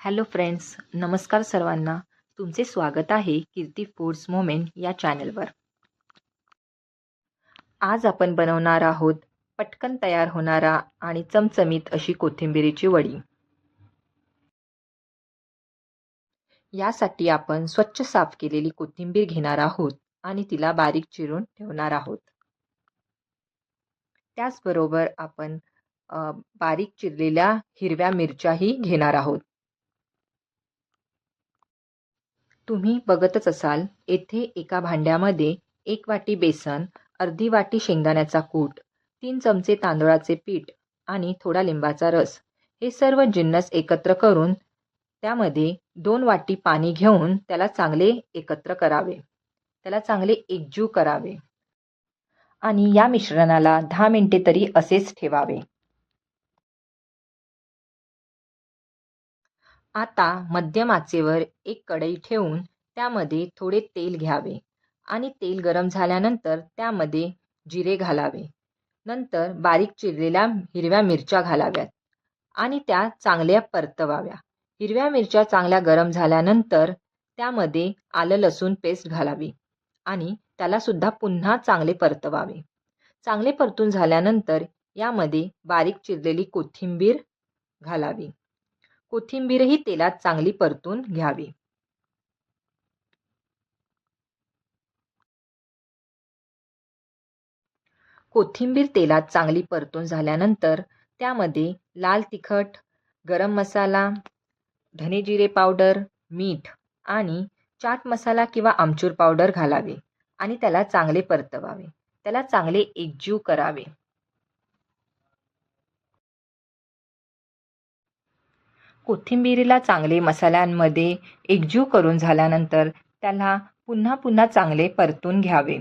Hello friends नमस्कार सर्वांना. तुमचे स्वागत आहे कीर्ती फूड्स मोमेंट या चॅनलवर आज आपण बनवणार आहोत पटकन तयार होणारा आणि चमचमीत अशी कोथिंबिरीची वडी. यासाठी आपण स्वच्छ साफ केलेली कोथिंबीर घेणार आहोत आणि तिला बारीक चिरून ठेवणार आहोत. त्याचबरोबर आपण बारीक चिरलेल्या हिरव्या मिरच्याही घेणार आहोत. तुम्ही बघतच असाल येथे एका भांड्यामध्ये एक वाटी बेसन अर्धी वाटी शेंगदाण्याचा कूट तीन चमचे तांदळाचे पीठ आणि थोडा लिंबाचा रस. हे सर्व जिन्नस एकत्र करून त्यामध्ये दोन वाटी पाणी घेऊन त्याला चांगले एकत्र करावे. त्याला चांगले एकजीव करावे. आणि या मिश्रणाला दहा मिनटे तरी असेच ठेवावे. आता मध्यम आचेवर एक कढई ठेवून त्यामध्ये थोडे तेल घ्यावे आणि तेल गरम झाल्यानंतर त्यामध्ये जिरे घालावे. नंतर बारीक चिरलेल्या हिरव्या मिरच्या घालाव्यात आणि त्या चांगल्या परतवाव्या. हिरव्या मिरच्या चांगल्या गरम झाल्यानंतर त्यामध्ये आलं लसूण पेस्ट घालावी आणि त्यालासुद्धा पुन्हा चांगले परतवावे. चांगले परतून झाल्यानंतर यामध्ये बारीक चिरलेली कोथिंबीर घालावी. कोथिंबीरही तेलात चांगली परतून घ्यावी. कोथिंबीर तेलात चांगली परतून झाल्यानंतर त्यामध्ये लाल तिखट गरम मसाला धने जिरे पावडर मीठ आणि चाट मसाला किंवा आमचूर पावडर घालावे आणि त्याला चांगले परतवावे. त्याला चांगले एकजीव करावे. कोथिंबिरीला चांगले मसाल्यांमध्ये एकजीव करून झाल्यानंतर त्याला पुन्हा पुन्हा चांगले परतून घ्यावे.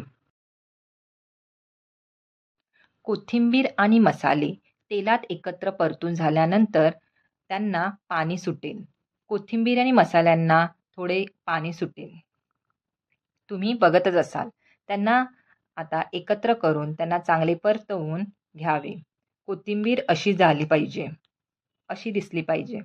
कोथिंबीर आणि मसाले तेलात एकत्र परतून झाल्यानंतर त्यांना पाणी सुटेल. कोथिंबीर आणि मसाल्यांना थोडे पाणी सुटेल. तुम्ही बघतच असाल त्यांना आता एकत्र करून त्यांना चांगले परतवून घ्यावे. कोथिंबीर अशी झाली पाहिजे अशी दिसली पाहिजे.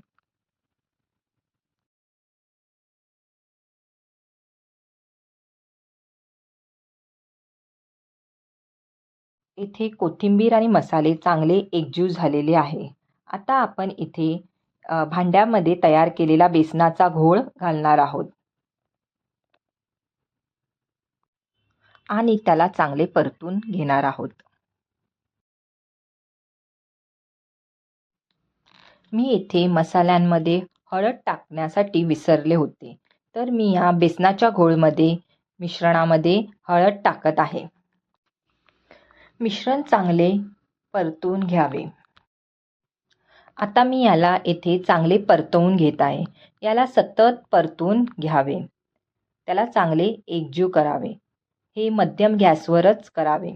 इथे कोथिंबीर आणि मसाले चांगले एकजीव झालेले आहे. आता आपण इथे भांड्यामध्ये तयार केलेला बेसनाचा घोळ घालणार आहोत. आणि त्याला चांगले परतून घेणार आहोत. मी येथे मसाल्यांमध्ये हळद टाकण्यासाठी विसरले होते. तर मी या बेसनाच्या घोळमध्ये मिश्रणामध्ये हळद टाकत आहे. मिश्रण चांगले परतून घ्यावे. आता मी याला येथे चांगले परतवून घेत आहे. याला सतत परतून घ्यावे. त्याला चांगले एकजीव करावे. हे मध्यम गॅसवरच करावे.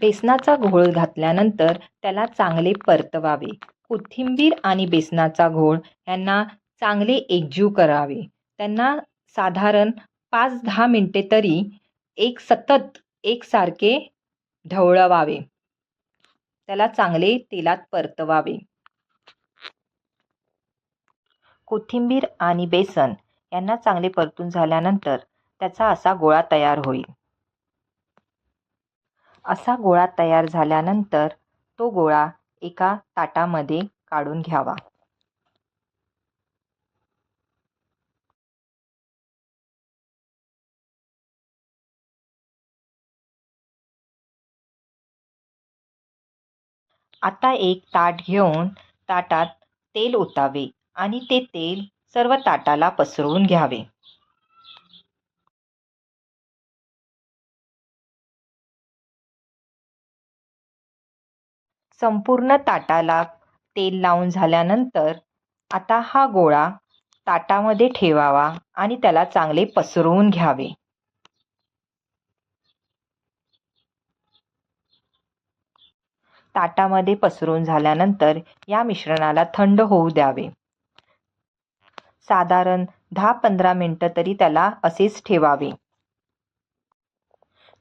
बेसनाचा घोळ घातल्यानंतर त्याला चांगले परतवावे. कोथिंबीर आणि बेसनाचा घोळ यांना चांगले एकजीव करावे. त्यांना साधारण पाच दहा मिनटे तरी एक सतत एकसारखे ढवळवावे. त्याला चांगले तेलात परतवावे. कोथिंबीर आणि बेसन यांना चांगले परतून झाल्यानंतर त्याचा असा गोळा तयार होईल. असा गोळा तयार झाल्यानंतर तो गोळा एका ताटामध्ये काढून घ्यावा. आता एक ताट घेऊन ताटात तेल ओतावे आणि ते तेल सर्व ताटाला पसरवून घ्यावे. संपूर्ण ताटाला तेल लावून झाल्यानंतर आता हा गोळा ताटामध्ये ठेवावा आणि त्याला चांगले पसरवून घ्यावे. ताटामध्ये पसरून झाल्यानंतर या मिश्रणाला थंड होऊ द्यावे. साधारण दहा पंधरा मिनटं तरी त्याला असेच ठेवावे.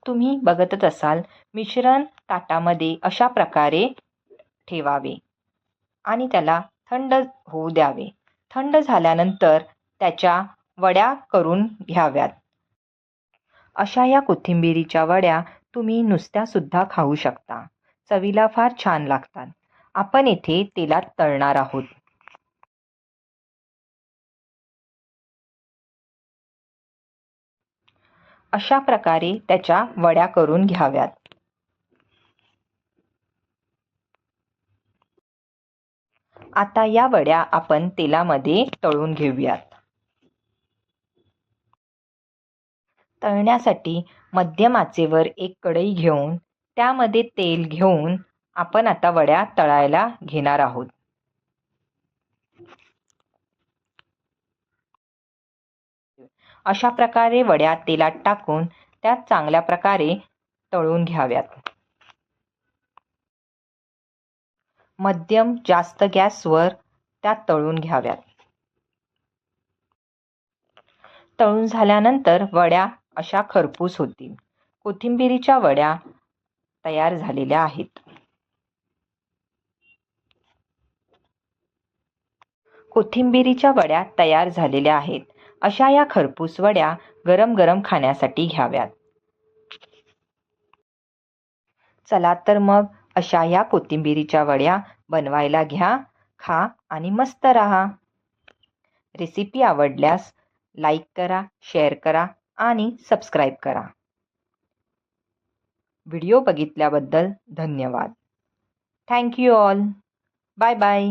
तुम्ही बघतच असाल मिश्रण ताटामध्ये अशा प्रकारे ठेवावे आणि त्याला थंड होऊ द्यावे. थंड झाल्यानंतर त्याच्या वड्या करून घ्याव्यात. अशा या कोथिंबिरीच्या वड्या तुम्ही नुसत्यासुद्धा खाऊ शकता. चवीला फार छान लागतात. आपण येथे तेलात तळणार आहोत. अशा प्रकारे त्याच्या वड्या करून घ्याव्यात. आता या वड्या आपण तेलामध्ये तळून घेऊयात. तळण्यासाठी मध्यम आचेवर एक कढई घेऊन त्यामध्ये तेल घेऊन आपण आता वड्या तळायला घेणार आहोत. अशा प्रकारे वड्या तेलात टाकून त्यात चांगल्या प्रकारे तळून घ्याव्यात. मध्यम जास्त गॅसवर त्या तळून घ्याव्यात. तळून झाल्यानंतर वड्या अशा खरपूस होतील. कोथिंबिरीच्या वड्या तयार झालेल्या आहेत. कोथिंबिरीच्या वड्या तयार झालेल्या आहेत. अशा या खरपूस वड्या गरम गरम खाण्यासाठी घ्याव्यात. चला तर मग अशा या कोथिंबिरीच्या वड्या बनवायला घ्या. खा आणि मस्त राहा. रेसिपी आवडल्यास लाईक करा शेअर करा आणि सबस्क्राईब करा. व्हिडिओ बघितल्याबद्दल धन्यवाद. Thank you all bye bye